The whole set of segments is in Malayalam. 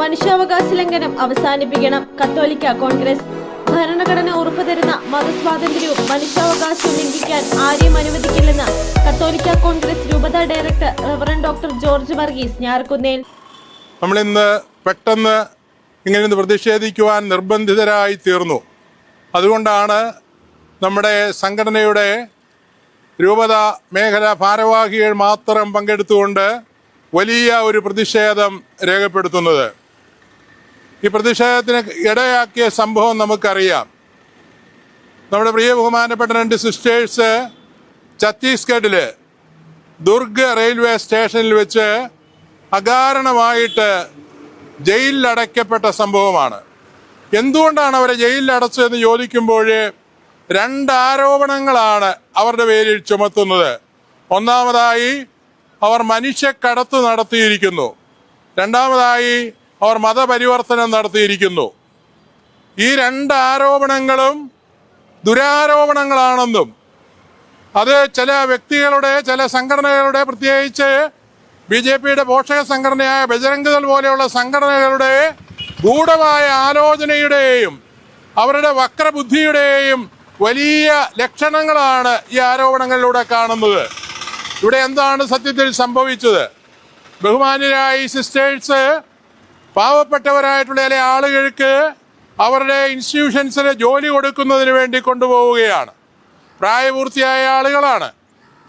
മനുഷ്യാവകാശ ലംഘനം അവസാനിപ്പിക്കണം. കത്തോലിക്ക കോൺഗ്രസ്. ഭരണഘടന ഉറപ്പു തരുന്ന മതസ്വാതന്ത്ര്യവും മനുഷ്യാവകാശവും ലംഘിക്കാൻ ആരെയും അനുവദിക്കില്ലെന്ന് കത്തോലിക്ക കോൺഗ്രസ് രൂപതാ director reverend doctor George Varghese Njarkkunnel നമ്മളിന്ന് പെട്ടെന്ന് ഇങ്ങനെ പ്രതിഷേധിക്കുവാൻ നിർബന്ധിതരായി തീർന്നു. അതുകൊണ്ടാണ് നമ്മുടെ സംഘടനയുടെ രൂപത മേഖല ഭാരവാഹികൾ മാത്രം പങ്കെടുത്തുകൊണ്ട് വലിയ ഒരു പ്രതിഷേധം രേഖപ്പെടുത്തുന്നത്. ഈ പ്രതിഷേധത്തിന് ഇടയാക്കിയ സംഭവം നമുക്കറിയാം. നമ്മുടെ പ്രിയ ബഹുമാനപ്പെട്ട രണ്ട് സിസ്റ്റേഴ്സ് ഛത്തീസ്ഗഡിൽ ദുർഗ് റെയിൽവേ സ്റ്റേഷനിൽ വെച്ച് അകാരണമായിട്ട് ജയിലിലടയ്ക്കപ്പെട്ട സംഭവമാണ്. എന്തുകൊണ്ടാണ് അവരെ ജയിലിൽ അടച്ചതെന്ന് ചോദിക്കുമ്പോൾ രണ്ട് ആരോപണങ്ങളാണ് അവരുടെ പേരിൽ ചുമത്തുന്നത്. ഒന്നാമതായി അവർ മനുഷ്യക്കടത്ത് നടത്തിയിരിക്കുന്നു. രണ്ടാമതായി അവർ മതപരിവർത്തനം നടത്തിയിരിക്കുന്നു. ഈ രണ്ട് ആരോപണങ്ങളും ദുരാരോപണങ്ങളാണെന്നും അത് ചില വ്യക്തികളുടെ ചില സംഘടനകളുടെ പ്രത്യേകിച്ച് ബി ജെ പിയുടെ പോഷക സംഘടനയായ ബജരംഗദൾ പോലെയുള്ള സംഘടനകളുടെ ഗൂഢമായ ആലോചനയുടെയും അവരുടെ വക്രബുദ്ധിയുടെയും വലിയ ലക്ഷണങ്ങളാണ് ഈ ആരോപണങ്ങളിലൂടെ കാണുന്നത്. ഇവിടെ എന്താണ് സത്യത്തിൽ സംഭവിച്ചത്? ബഹുമാന്യരായ ഈ സിസ്റ്റേഴ്സ് പാവപ്പെട്ടവരായിട്ടുള്ള ചില ആളുകൾക്ക് അവരുടെ ഇൻസ്റ്റിറ്റ്യൂഷൻസിന് ജോലി കൊടുക്കുന്നതിന് വേണ്ടി കൊണ്ടുപോവുകയാണ്. പ്രായപൂർത്തിയായ ആളുകളാണ്.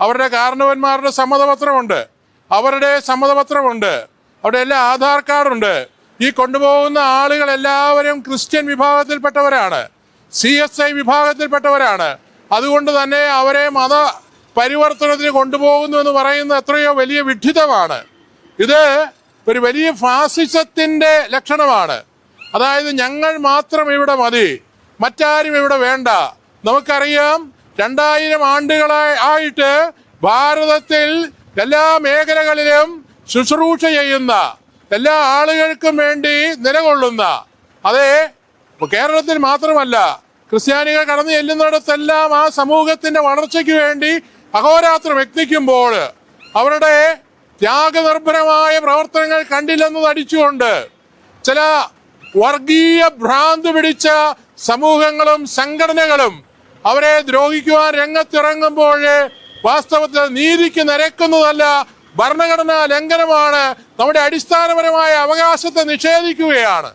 അവരുടെ കാരണവന്മാരുടെ സമ്മതപത്രമുണ്ട്. അവരുടെ സമ്മതപത്രമുണ്ട്. അവരുടെ എല്ലാ ആധാർ കാർഡുണ്ട്. ഈ കൊണ്ടുപോകുന്ന ആളുകൾ എല്ലാവരും ക്രിസ്ത്യൻ വിഭാഗത്തിൽപ്പെട്ടവരാണ്. സി എസ് ഐ വിഭാഗത്തിൽപ്പെട്ടവരാണ്. അതുകൊണ്ട് തന്നെ അവരെ മത പരിവർത്തനത്തിന് കൊണ്ടുപോകുന്നു എന്ന് പറയുന്നത് എത്രയോ വലിയ വിഡ്ഢിതമാണ്. ഇത് ഒരു വലിയ ഫാസിസത്തിന്റെ ലക്ഷണമാണ്. അതായത് ഞങ്ങൾ മാത്രം ഇവിടെ മതി. മറ്റാരും ഇവിടെ വേണ്ട. നമുക്കറിയാം രണ്ടായിരം ആണ്ടുകളായി ആയിട്ട് ഭാരതത്തിൽ എല്ലാ മേഖലകളിലും ശുശ്രൂഷ ചെയ്യുന്ന എല്ലാ ആളുകൾക്കും വേണ്ടി നിലകൊള്ളുന്ന അതെ കേരളത്തിൽ മാത്രമല്ല ക്രിസ്ത്യാനികൾ കടന്നു ചെല്ലുന്നിടത്തെല്ലാം ആ സമൂഹത്തിന്റെ വളർച്ചയ്ക്ക് വേണ്ടി അഹോരാത്രം എത്തിക്കുമ്പോൾ അവരുടെ ത്യാഗനിർഭരമായ പ്രവർത്തനങ്ങൾ കണ്ടില്ലെന്ന് നടിച്ചുകൊണ്ട് ചില വർഗീയ ഭ്രാന്ത് പിടിച്ച സമൂഹങ്ങളും സംഘടനകളും അവരെ ദ്രോഹിക്കുവാൻ രംഗത്തിറങ്ങുമ്പോൾ വാസ്തവത്തിൽ നീതിക്ക് നിരക്കുന്നതല്ല ഭരണഘടനാ ലംഘനമാണ് നമ്മുടെ അടിസ്ഥാനപരമായ അവകാശത്തെ നിഷേധിക്കുകയാണ്.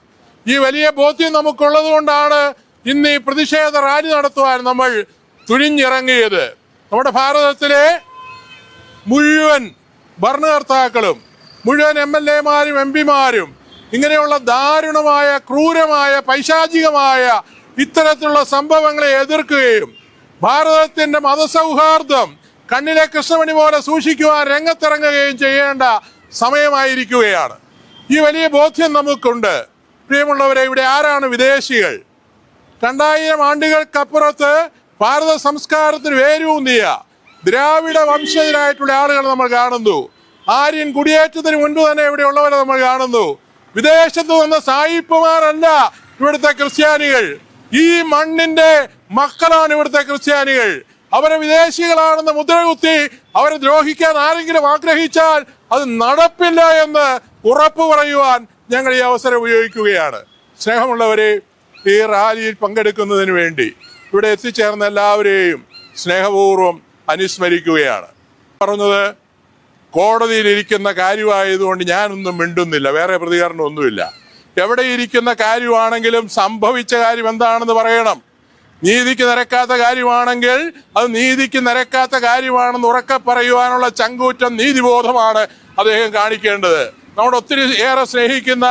ഈ വലിയ ബോധ്യം നമുക്കുള്ളത് കൊണ്ടാണ് ഇന്ന് ഈ പ്രതിഷേധ റാലി നടത്തുവാൻ നമ്മൾ തുനിഞ്ഞിറങ്ങിയത്. നമ്മുടെ ഭാരതത്തിലെ മുഴുവൻ ഭരണകർത്താക്കളും മുഴുവൻ എം എൽ എമാരും എം പിമാരും ഇങ്ങനെയുള്ള ദാരുണമായ ക്രൂരമായ പൈശാചികമായ ഇത്തരത്തിലുള്ള സംഭവങ്ങളെ എതിർക്കുകയും ഭാരതത്തിന്റെ മതസൗഹാർദ്ദം കണ്ണിലെ കൃഷ്ണമണി പോലെ സൂക്ഷിക്കുവാൻ രംഗത്തിറങ്ങുകയും ചെയ്യേണ്ട സമയമായിരിക്കുകയാണ്. ഈ വലിയ ബോധ്യം നമുക്കുണ്ട്. പ്രിയമുള്ളവരെ ഇവിടെ ആരാണ് വിദേശികൾ? രണ്ടായിരം ആണ്ടുകൾക്കപ്പുറത്ത് ഭാരത സംസ്കാരത്തിന് വേരൂന്നിയ ദ്രാവിഡ വംശജരായിട്ടുള്ള ആളുകൾ നമ്മൾ കാണുന്നു. ആര്യൻ കുടിയേറ്റത്തിന് മുൻപ് തന്നെ ഇവിടെ ഉള്ളവരെ നമ്മൾ കാണുന്നു. വിദേശത്ത് വന്ന സായിപ്പുമാരല്ല ഇവിടുത്തെ ക്രിസ്ത്യാനികൾ. ഈ മണ്ണിന്റെ മക്കളാണ് ഇവിടുത്തെ ക്രിസ്ത്യാനികൾ. അവരെ വിദേശികളാണെന്ന് മുദ്രകുത്തി അവരെ ദ്രോഹിക്കാൻ ആരെങ്കിലും ആഗ്രഹിച്ചാൽ അത് നടപ്പില്ല എന്ന് ഉറപ്പു പറയുവാൻ ഞങ്ങൾ ഈ അവസരം ഉപയോഗിക്കുകയാണ്. സ്നേഹമുള്ളവരെ ഈ റാലിയിൽ പങ്കെടുക്കുന്നതിന് വേണ്ടി ഇവിടെ എത്തിച്ചേർന്ന എല്ലാവരെയും സ്നേഹപൂർവം അനുസ്മരിക്കുകയാണ്. പറഞ്ഞത് കോടതിയിൽ ഇരിക്കുന്ന കാര്യമായതുകൊണ്ട് ഞാനൊന്നും മിണ്ടുന്നില്ല വേറെ പ്രതികരണമൊന്നുമില്ല. എവിടെ ഇരിക്കുന്ന കാര്യമാണെങ്കിലും സംഭവിച്ച കാര്യം എന്താണെന്ന് പറയണം. നീതിക്ക് നിരക്കാത്ത കാര്യമാണെങ്കിൽ അത് നീതിക്ക് നിരക്കാത്ത കാര്യമാണെന്ന് ഉറക്കെ പറയുവാനുള്ള ചങ്കൂറ്റം നീതിബോധമാണ് അദ്ദേഹം കാണിക്കേണ്ടത്. നമ്മുടെ ഒത്തിരി ഏറെ സ്നേഹിക്കുന്ന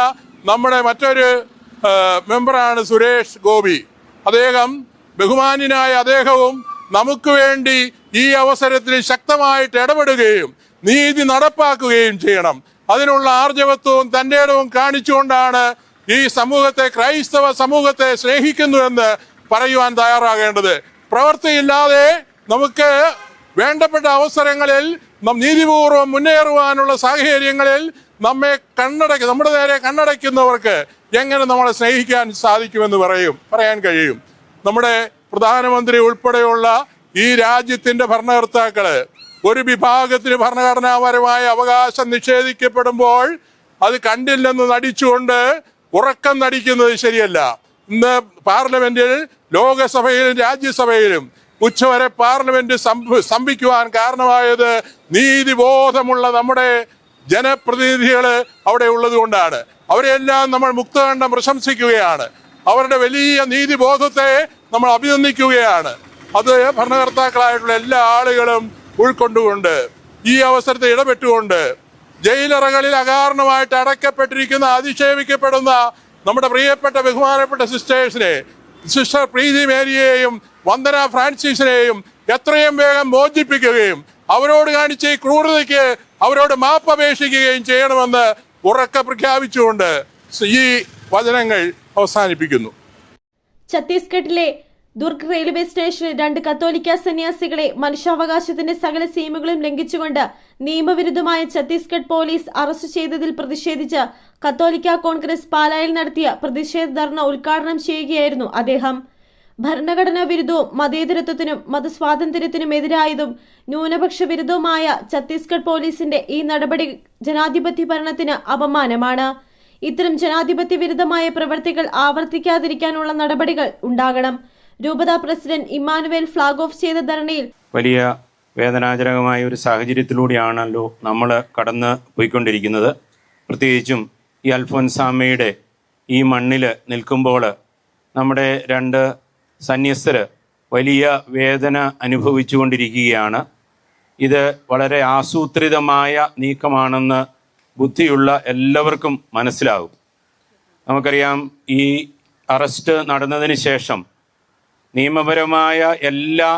നമ്മുടെ മറ്റൊരു മെമ്പറാണ് സുരേഷ് ഗോപി. അദ്ദേഹം ബഹുമാന്യനായ അദ്ദേഹവും നമുക്ക് വേണ്ടി ഈ അവസരത്തിൽ ശക്തമായിട്ട് ഇടപെടുകയും നീതി നടപ്പാക്കുകയും ചെയ്യണം. അതിനുള്ള ആർജവത്വവും തന്റെ ഇടവും കാണിച്ചുകൊണ്ടാണ് ഈ സമൂഹത്തെ ക്രൈസ്തവ സമൂഹത്തെ സ്നേഹിക്കുന്നുവെന്ന് പറയുവാൻ തയ്യാറാകേണ്ടത്. പ്രവൃത്തിയില്ലാതെ നമുക്ക് വേണ്ടപ്പെട്ട അവസരങ്ങളിൽ നാം നീതിപൂർവം മുന്നേറുവാനുള്ള സാഹചര്യങ്ങളിൽ നമ്മെ കണ്ണടയ്ക്ക് നമ്മുടെ നേരെ കണ്ണടയ്ക്കുന്നവർക്ക് എങ്ങനെ നമ്മളെ സ്നേഹിക്കാൻ സാധിക്കുമെന്ന് പറയും പറയാൻ കഴിയും. നമ്മുടെ പ്രധാനമന്ത്രി ഉൾപ്പെടെയുള്ള ഈ രാജ്യത്തിന്റെ ഭരണകർത്താക്കൾ ഒരു വിഭാഗത്തിന് ഭരണഘടനാപരമായ അവകാശം നിഷേധിക്കപ്പെടുമ്പോൾ അത് കണ്ടില്ലെന്ന് നടിച്ചുകൊണ്ട് ഉറക്കം നടിക്കുന്നത് ശരിയല്ല. ഇന്ന് പാർലമെന്റിൽ ലോകസഭയിലും രാജ്യസഭയിലും ഉച്ചവരെ പാർലമെന്റ് സ്തംഭിക്കുവാൻ കാരണമായത് നീതിബോധമുള്ള നമ്മുടെ ജനപ്രതിനിധികൾ അവിടെ ഉള്ളത് കൊണ്ടാണ് അവരെല്ലാം നമ്മൾ മുക്തകണ്ഠം പ്രശംസിക്കുകയാണ്. അവരുടെ വലിയ നീതിബോധത്തെ നമ്മൾ അഭിനന്ദിക്കുകയാണ്. അത് ഭരണകർത്താക്കളായിട്ടുള്ള എല്ലാ ആളുകളും ഉൾക്കൊണ്ടുകൊണ്ട് ഈ അവസരത്തെ ഇടപെട്ടുകൊണ്ട് ജയിലറകളിൽ അകാരണമായിട്ട് അടയ്ക്കപ്പെട്ടിരിക്കുന്ന അധിക്ഷേപിക്കപ്പെടുന്ന നമ്മുടെ പ്രിയപ്പെട്ട ബഹുമാനപ്പെട്ട സിസ്റ്റേഴ്സിനെ സിസ്റ്റർ പ്രീതി മേരിയെയും വന്ദന ഫ്രാൻസിസിനെയും എത്രയും വേഗം മോചിപ്പിക്കുകയും അവരോട് കാണിച്ച ഈ ക്രൂരതയ്ക്ക് അവരോട് മാപ്പ് അപേക്ഷിക്കുകയും ചെയ്യണമെന്ന് ഉറക്കെ പ്രഖ്യാപിച്ചുകൊണ്ട് ഈ വചനങ്ങൾ അവസാനിപ്പിക്കുന്നു. ഛത്തീസ്ഗഡിലെ ദുർഗ് റെയിൽവേ സ്റ്റേഷനിൽ രണ്ട് കത്തോലിക്ക സന്യാസികളെ മനുഷ്യാവകാശത്തിന്റെ സകല സീമകളും ലംഘിച്ചുകൊണ്ട് നിയമവിരുദ്ധമായ ഛത്തീസ്ഗഡ് പോലീസ് അറസ്റ്റ് ചെയ്തതിൽ പ്രതിഷേധിച്ച് കത്തോലിക്ക കോൺഗ്രസ് പാലായിൽ നടത്തിയ പ്രതിഷേധ ധർണ ഉദ്ഘാടനം ചെയ്യുകയായിരുന്നു അദ്ദേഹം. ഭരണഘടനാ വിരുദ്ധവും മതേതരത്വത്തിനും മതസ്വാതന്ത്ര്യത്തിനും എതിരായതും ന്യൂനപക്ഷ വിരുദ്ധവുമായ ഛത്തീസ്ഗഡ് പോലീസിന്റെ ഈ നടപടി ജനാധിപത്യ ഭരണത്തിന് അപമാനമാണ്. ഇത്തരം ജനാധിപത്യ വിരുദ്ധമായ പ്രവർത്തികൾ ആവർത്തിക്കാതിരിക്കാനുള്ള നടപടികൾ ഉണ്ടാകണം. രൂപതാ പ്രസിഡന്റ് ഇമ്മാനുവേൽ ഫ്ളാഗ് ഓഫ് ചെയ്ത ധരണയിൽ വലിയ വേദനാജനകമായ ഒരു സാഹചര്യത്തിലൂടെയാണല്ലോ നമ്മൾ കടന്ന് പോയിക്കൊണ്ടിരിക്കുന്നത്. പ്രത്യേകിച്ചും ഈ അൽഫോൻസാമയുടെ ഈ മണ്ണിൽ നിൽക്കുമ്പോൾ നമ്മുടെ രണ്ട് സന്യസ്തർ വലിയ വേദന അനുഭവിച്ചുകൊണ്ടിരിക്കുകയാണ്. ഇത് വളരെ ആസൂത്രിതമായ നീക്കമാണെന്ന് ബുദ്ധിയുള്ള എല്ലാവർക്കും മനസ്സിലാകും. നമുക്കറിയാം ഈ അറസ്റ്റ് നടന്നതിന് ശേഷം നിയമപരമായ എല്ലാ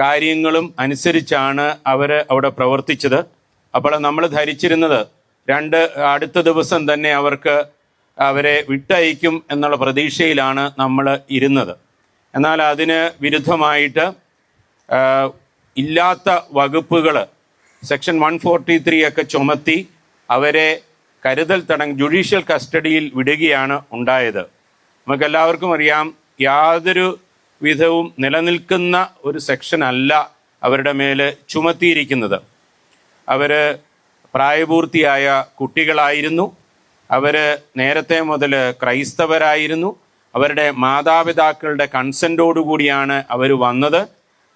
കാര്യങ്ങളും അനുസരിച്ചാണ് അവർ അവിടെ പ്രവർത്തിച്ചത്. അപ്പോൾ നമ്മൾ ധരിച്ചിരുന്നത് രണ്ട് അടുത്ത ദിവസം തന്നെ അവർക്ക് അവരെ വിട്ടയക്കും എന്നുള്ള പ്രതീക്ഷയിലാണ് നമ്മൾ ഇരുന്നത്. എന്നാൽ അതിന് വിരുദ്ധമായിട്ട് ഇല്ലാത്ത വകുപ്പുകൾ സെക്ഷൻ വൺ ഫോർട്ടി ത്രീ ഒക്കെ ചുമത്തി അവരെ കരുതൽ തടങ്ക് ജുഡീഷ്യൽ കസ്റ്റഡിയിൽ വിടുകയാണ് ഉണ്ടായത്. നമുക്കെല്ലാവർക്കും അറിയാം യാതൊരു വിധവും നിലനിൽക്കുന്ന ഒരു സെക്ഷൻ അല്ല അവരുടെ മേൽ ചുമത്തിയിരിക്കുന്നത്. അവർ പ്രായപൂർത്തിയായ കുട്ടികളായിരുന്നു. അവർ നേരത്തെ മുതൽ ക്രൈസ്തവരായിരുന്നു. അവരുടെ മാതാപിതാക്കളുടെ കൺസെന്റോടുകൂടിയാണ് അവർ വന്നത്.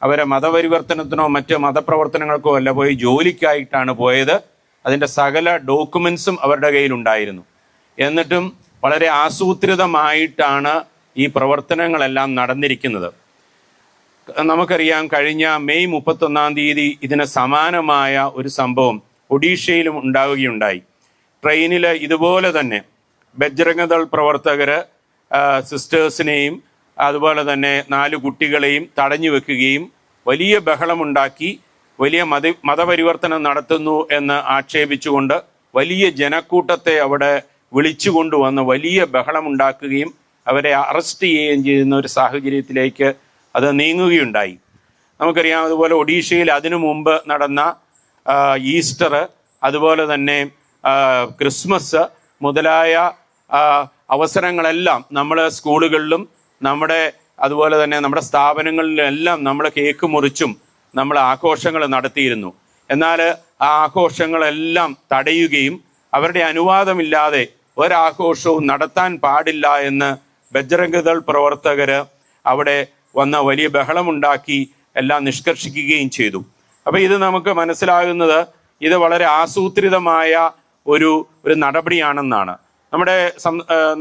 അവരെ മതപരിവർത്തനത്തിനോ മറ്റ് മതപ്രവർത്തനങ്ങൾക്കോ അല്ല പോയി ജോലിക്കായിട്ടാണ് പോയത്. അതിന്റെ സകല ഡോക്യുമെൻസും അവരുടെ കയ്യിലുണ്ടായിരുന്നു. എന്നിട്ടും വളരെ ആസൂത്രിതമായിട്ടാണ് ഈ പ്രവർത്തനങ്ങളെല്ലാം നടന്നിരിക്കുന്നത്. നമുക്കറിയാം കഴിഞ്ഞ മെയ് മുപ്പത്തൊന്നാം തീയതി ഇതിന് സമാനമായ ഒരു സംഭവം ഒഡീഷയിലും ഉണ്ടാവുകയുണ്ടായി. ട്രെയിനിൽ ഇതുപോലെ തന്നെ ബജ്രംഗദൾ പ്രവർത്തകർ സിസ്റ്റേഴ്സിനെയും അതുപോലെ തന്നെ നാല് കുട്ടികളെയും തടഞ്ഞു വെക്കുകയും വലിയ ബഹളമുണ്ടാക്കി വലിയ മത മതപരിവർത്തനം നടത്തുന്നു എന്ന് ആക്ഷേപിച്ചുകൊണ്ട് വലിയ ജനക്കൂട്ടത്തെ അവിടെ വിളിച്ചുകൊണ്ടുവന്ന് വലിയ ബഹളമുണ്ടാക്കുകയും അവരെ അറസ്റ്റ് ചെയ്യുകയും ചെയ്യുന്ന ഒരു സാഹചര്യത്തിലേക്ക് അത് നീങ്ങുകയുണ്ടായി. നമുക്കറിയാം അതുപോലെ ഒഡീഷയിൽ അതിനു മുമ്പ് നടന്ന ഈസ്റ്റർ അതുപോലെ തന്നെ ക്രിസ്മസ് മുതലായ അവസരങ്ങളെല്ലാം നമ്മൾ സ്കൂളുകളിലും നമ്മുടെ അതുപോലെ തന്നെ നമ്മുടെ സ്ഥാപനങ്ങളിലും എല്ലാം നമ്മൾ കേക്ക് മുറിച്ചും നമ്മൾ ആഘോഷങ്ങൾ നടത്തിയിരുന്നു. എന്നാൽ ആ ആഘോഷങ്ങളെല്ലാം തടയുകയും അവരുടെ അനുവാദമില്ലാതെ ഒരാഘോഷവും നടത്താൻ പാടില്ല എന്ന് ബജ്രംഗദൾ പ്രവർത്തകർ അവിടെ വന്ന വലിയ ബഹളമുണ്ടാക്കി എല്ലാം നിഷ്കർഷിക്കുകയും ചെയ്തു. അപ്പോൾ ഇത് നമുക്ക് മനസ്സിലാകുന്നത് ഇത് വളരെ ആസൂത്രിതമായ ഒരു ഒരു നടപടിയാണെന്നാണ്. നമ്മുടെ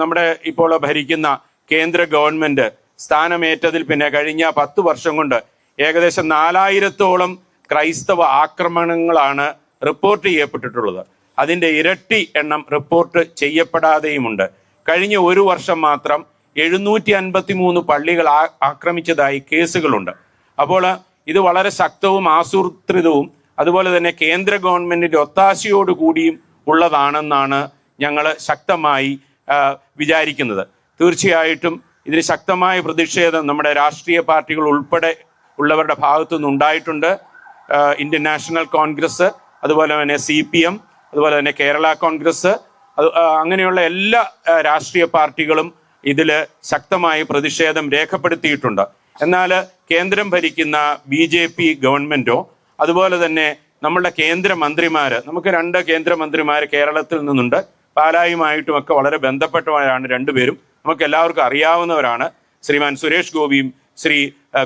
നമ്മുടെ ഇപ്പോൾ ഭരിക്കുന്ന കേന്ദ്ര ഗവൺമെന്റ് സ്ഥാനമേറ്റതിൽ പിന്നെ കഴിഞ്ഞ പത്ത് വർഷം കൊണ്ട് ഏകദേശം നാലായിരത്തോളം ക്രൈസ്തവ ആക്രമണങ്ങളാണ് റിപ്പോർട്ട് ചെയ്യപ്പെട്ടിട്ടുള്ളത്. അതിന്റെ ഇരട്ടി എണ്ണം റിപ്പോർട്ട് ചെയ്യപ്പെടാതെയുമുണ്ട്. കഴിഞ്ഞ ഒരു വർഷം മാത്രം എഴുന്നൂറ്റി അൻപത്തി മൂന്ന് പള്ളികൾ ആക്രമിച്ചതായി കേസുകളുണ്ട്. അപ്പോൾ ഇത് വളരെ ശക്തവും ആസൂത്രിതവും അതുപോലെ തന്നെ കേന്ദ്ര ഗവൺമെന്റിന്റെ ഒത്താശയോട് കൂടിയും ഉള്ളതാണെന്നാണ് ഞങ്ങൾ ശക്തമായി വിചാരിക്കുന്നത്. തീർച്ചയായിട്ടും ഇതിന് ശക്തമായ പ്രതിഷേധം നമ്മുടെ രാഷ്ട്രീയ പാർട്ടികൾ ഉൾപ്പെടെ ഉള്ളവരുടെ ഭാഗത്തു നിന്നുണ്ടായിട്ടുണ്ട് ഇന്ത്യൻ നാഷണൽ കോൺഗ്രസ് അതുപോലെ തന്നെ സി പി എം അതുപോലെ തന്നെ കേരള കോൺഗ്രസ് അങ്ങനെയുള്ള എല്ലാ രാഷ്ട്രീയ പാർട്ടികളും ഇതിൽ ശക്തമായി പ്രതിഷേധം രേഖപ്പെടുത്തിയിട്ടുണ്ട്. എന്നാൽ കേന്ദ്രം ഭരിക്കുന്ന ബി ജെ പി ഗവൺമെന്റോ അതുപോലെ തന്നെ നമ്മളുടെ കേന്ദ്രമന്ത്രിമാർ നമുക്ക് രണ്ട് കേന്ദ്രമന്ത്രിമാർ കേരളത്തിൽ നിന്നുണ്ട്. പാലായുമായിട്ടും ഒക്കെ വളരെ ബന്ധപ്പെട്ടവരാണ് രണ്ടുപേരും. നമുക്ക് എല്ലാവർക്കും അറിയാവുന്നവരാണ് ശ്രീമാൻ സുരേഷ് ഗോപിയും ശ്രീ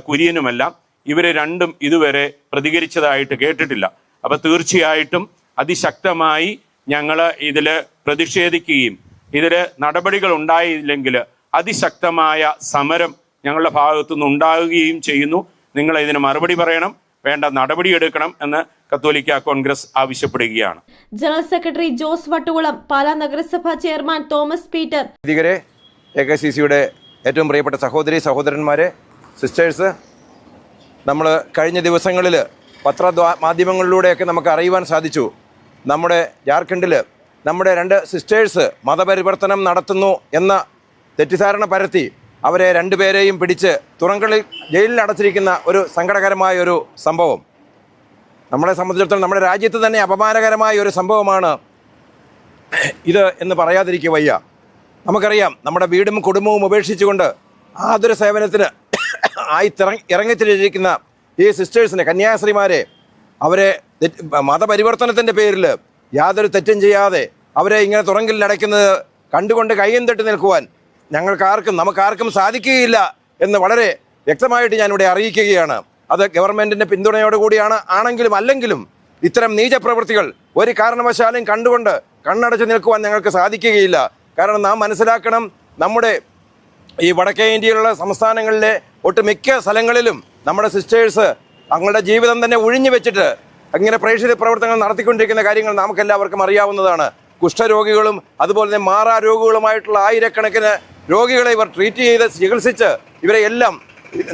കുര്യനുമെല്ലാം. ഇവർ രണ്ടും ഇതുവരെ പ്രതികരിച്ചതായിട്ട് കേട്ടിട്ടില്ല. അപ്പോൾ തീർച്ചയായിട്ടും അതിശക്തമായി ഞങ്ങൾ ഇതിൽ പ്രതിഷേധിക്കുകയും ഇതിൽ നടപടികൾ ഉണ്ടായില്ലെങ്കിൽ അതിശക്തമായ സമരം ഞങ്ങളുടെ ഭാഗത്തുനിന്ന് ഉണ്ടാകുകയും ചെയ്യുന്നു. നിങ്ങൾ ഇതിന് മറുപടി പറയണം. വേണ്ട നടപടിയെടുക്കണം എന്ന് കത്തോലിക്ക കോൺഗ്രസ് ആവശ്യപ്പെടുകയാണ്. ജനറൽ സെക്രട്ടറി ജോസ് വട്ടുകുളം പാലാ നഗരസഭാ chairman Thomas Peter. A K C സിയുടെ ഏറ്റവും പ്രിയപ്പെട്ട സഹോദരി സഹോദരന്മാരെ സിസ്റ്റേഴ്സ് നമ്മൾ കഴിഞ്ഞ ദിവസങ്ങളിൽ പത്ര മാധ്യമങ്ങളിലൂടെയൊക്കെ നമുക്ക് അറിയുവാൻ സാധിച്ചു. നമ്മുടെ ജാർഖണ്ഡിൽ നമ്മുടെ രണ്ട് സിസ്റ്റേഴ്സ് മതപരിവർത്തനം നടത്തുന്നു എന്ന തെറ്റിദ്ധാരണ പരത്തി അവരെ രണ്ടുപേരെയും പിടിച്ച് തുറങ്കളിൽ ജയിലിൽ അടച്ചിരിക്കുന്ന ഒരു സങ്കടകരമായ ഒരു സംഭവം. നമ്മളെ സംബന്ധിച്ചിടത്തോളം നമ്മുടെ രാജ്യത്ത് തന്നെ അപമാനകരമായ ഒരു സംഭവമാണ് ഇത് എന്ന് പറയാതിരിക്കുക വയ്യ. നമുക്കറിയാം നമ്മുടെ വീടും കുടുംബവും ഉപേക്ഷിച്ചുകൊണ്ട് ആതുര സേവനത്തിന് ആയി തിറങ്ങി ഇറങ്ങിത്തിരിച്ചിരിക്കുന്ന ഈ സിസ്റ്റേഴ്സിനെ കന്യാസ്ത്രീമാരെ അവരെ മതപരിവർത്തനത്തിന്റെ പേരിൽ യാതൊരു തെറ്റും ചെയ്യാതെ അവരെ ഇങ്ങനെ തുറങ്കിൽ അടയ്ക്കുന്നത് കണ്ടുകൊണ്ട് കയ്യും തട്ടി നിൽക്കുവാൻ ഞങ്ങൾക്കാർക്കും നമുക്കാർക്കും സാധിക്കുകയില്ല എന്ന് വളരെ വ്യക്തമായിട്ട് ഞാനിവിടെ അറിയിക്കുകയാണ്. അത് ഗവൺമെന്റിന്റെ പിന്തുണയോടുകൂടിയാണ് ആണെങ്കിലും അല്ലെങ്കിലും ഇത്തരം നീചപ്രവൃത്തികൾ ഒരു കാരണവശാലും കണ്ടുകൊണ്ട് കണ്ണടച്ച് നിൽക്കുവാൻ ഞങ്ങൾക്ക് സാധിക്കുകയില്ല. കാരണം നാം മനസ്സിലാക്കണം നമ്മുടെ ഈ വടക്കേ ഇന്ത്യയിലുള്ള സംസ്ഥാനങ്ങളിലെ ഒട്ടുമിക്ക സ്ഥലങ്ങളിലും നമ്മുടെ സിസ്റ്റേഴ്സ് തങ്ങളുടെ ജീവിതം തന്നെ ഒഴിഞ്ഞു വെച്ചിട്ട് അങ്ങനെ പ്രേക്ഷിത പ്രവർത്തനങ്ങൾ നടത്തിക്കൊണ്ടിരിക്കുന്ന കാര്യങ്ങൾ നമുക്ക് എല്ലാവർക്കും അറിയാവുന്നതാണ്. കുഷ്ഠരോഗികളും അതുപോലെ തന്നെ മാറാ രോഗികളുമായിട്ടുള്ള ആയിരക്കണക്കിന് രോഗികളെ ഇവർ ട്രീറ്റ് ചെയ്ത് ചികിത്സിച്ച് ഇവരെ എല്ലാം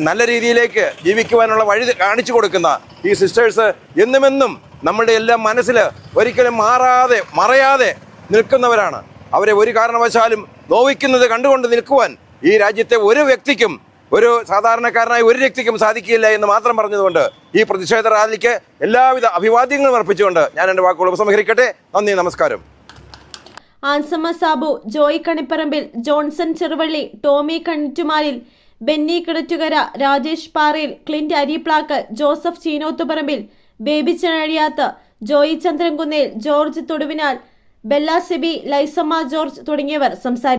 നല്ല രീതിയിലേക്ക് ജീവിക്കുവാനുള്ള വഴി കാണിച്ചു കൊടുക്കുന്ന ഈ സിസ്റ്റേഴ്സ് എന്നുമെന്നും നമ്മളുടെ എല്ലാം മനസ്സിൽ ഒരിക്കലും മാറാതെ മറയാതെ നിൽക്കുന്നവരാണ്. അവരെ ഒരു കാരണവശാലും നോവിക്കുന്നത് കണ്ടുകൊണ്ട് നിൽക്കുവാൻ ഈ രാജ്യത്തെ ഒരു വ്യക്തിക്കും ഒരു സാധാരണക്കാരനായ ഒരു വ്യക്തിക്കും സാധിക്കില്ല എന്ന് മാത്രം പറഞ്ഞതുകൊണ്ട് ഈ പ്രതിഷേധ റാലിക്ക് എല്ലാവിധ അഭിവാദ്യങ്ങളും അർപ്പിച്ചുകൊണ്ട് ഞാൻ എന്റെ വാക്കുകൾ ഉപസംഹരിക്കട്ടെ. നന്ദി നമസ്കാരം. Ansamma Sabu Joy Kanipparambil Johnson Cheruvally Tomy Kanittumalil Benny Kidattukara Rajesh Parayil Clint Ariplack Joseph Cheenothuparambil baby Chanazhiyath Joy Chandrankunnel George Thoduvinal Bella Seby Laisamma George തുടങ്ങിയവർ സംസാരിച്ചു.